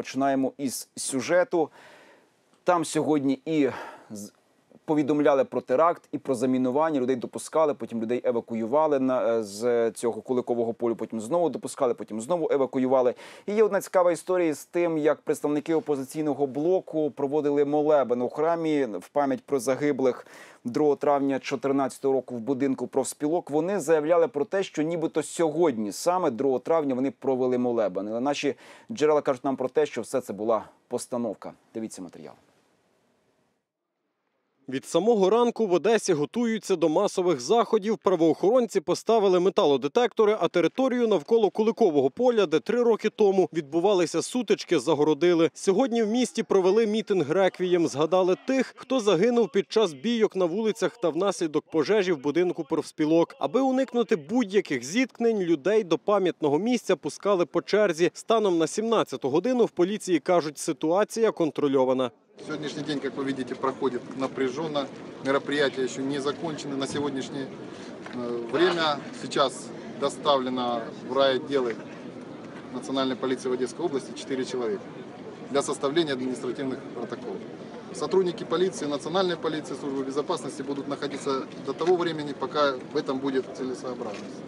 Починаємо із сюжету. Там сьогодні і повідомляли про теракт і про замінування. Людей допускали, потім людей евакуювали на е, з цього куликового полю. Потім знову допускали, потім знову евакуювали. І є одна цікава історія з тим, як представники опозиційного блоку проводили молебен у храмі в пам'ять про загиблих 2 травня 2014 року в будинку профспілок. Вони заявляли про те, що нібито сьогодні, саме 2 травня, вони провели молебен. Але наші джерела кажуть нам про те, що все це була постановка. Дивіться матеріал. Від самого ранку в Одесі готуються до масових заходів. Правоохоронці поставили металодетектори, а територію навколо Куликового поля, де три роки тому відбувалися сутички, загородили. Сьогодні в місті провели мітинг реквієм. Згадали тих, хто загинув під час бійок на вулицях та внаслідок пожежі в будинку профспілок. Аби уникнути будь-яких зіткнень, людей до пам'ятного місця пускали по черзі. Станом на 17 годину в поліції кажуть, ситуація контрольована. Сегодняшний день, как вы видите, проходит напряженно. Мероприятия еще не закончены на сегодняшнее э, время. Сейчас доставлено в райотделы Национальной полиции в Одесской области 4 человека для составления административных протоколов. Сотрудники полиции, национальной полиции, службы безопасности будут находиться до того времени, пока в этом будет целесообразность.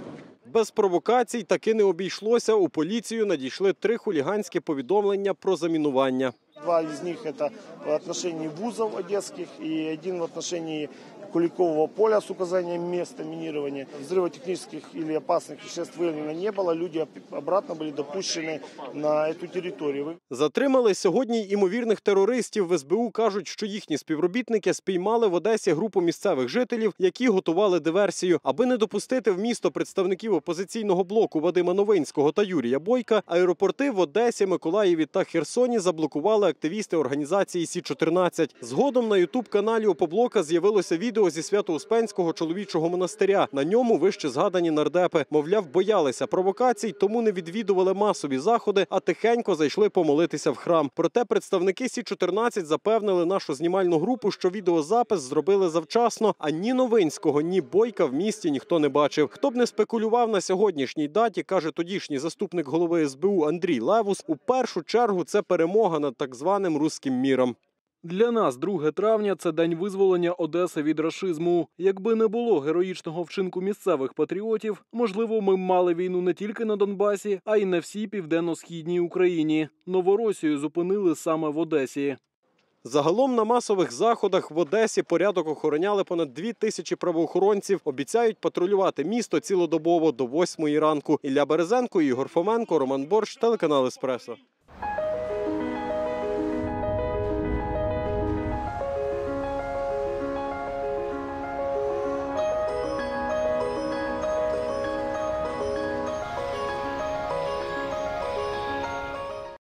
Без провокацій таки не обійшлося. У поліцію надійшли три хуліганські повідомлення про замінування. Два из них это в отношении вузов одесских и один в отношении Куликового поля с указанием места минирования. Взрывотехнических или опасных веществ выявлено не было. Люди оп- обратно были допущены на эту территорию. Затримали сьогодні й імовірних терористів. В СБУ кажуть, що їхні співробітники спіймали в Одесі групу місцевих жителів, які готували диверсію. Аби не допустити в місто представників опозиційного блоку Вадима Новинського та Юрія Бойка, аеропорти в Одесі, Миколаєві та Херсоні заблокували активісти організації Сі 14 Згодом на ютуб каналі Опоблока з'явилося відео зі Свято-Успенського чоловічого монастиря. На ньому вище згадані нардепи. Мовляв, боялися провокацій, тому не відвідували масові заходи, а тихенько зайшли помолитися в храм. Проте представники Сі 14 запевнили нашу знімальну групу, що відеозапис зробили завчасно. А ні Новинського, ні Бойка в місті ніхто не бачив. Хто б не спекулював на сьогоднішній даті, каже тодішній заступник голови СБУ Андрій Левус. У першу чергу це перемога над так званим руським міром. Для нас 2 травня це день визволення Одеси від рашизму. Якби не було героїчного вчинку місцевих патріотів, можливо, ми мали війну не тільки на Донбасі, а й на всій південно-східній Україні. Новоросію зупинили саме в Одесі. Загалом на масових заходах в Одесі порядок охороняли понад дві тисячі правоохоронців. Обіцяють патрулювати місто цілодобово до восьмої ранку. Ілля Березенко, Ігор Фоменко, Роман Борщ, телеканал Еспресо.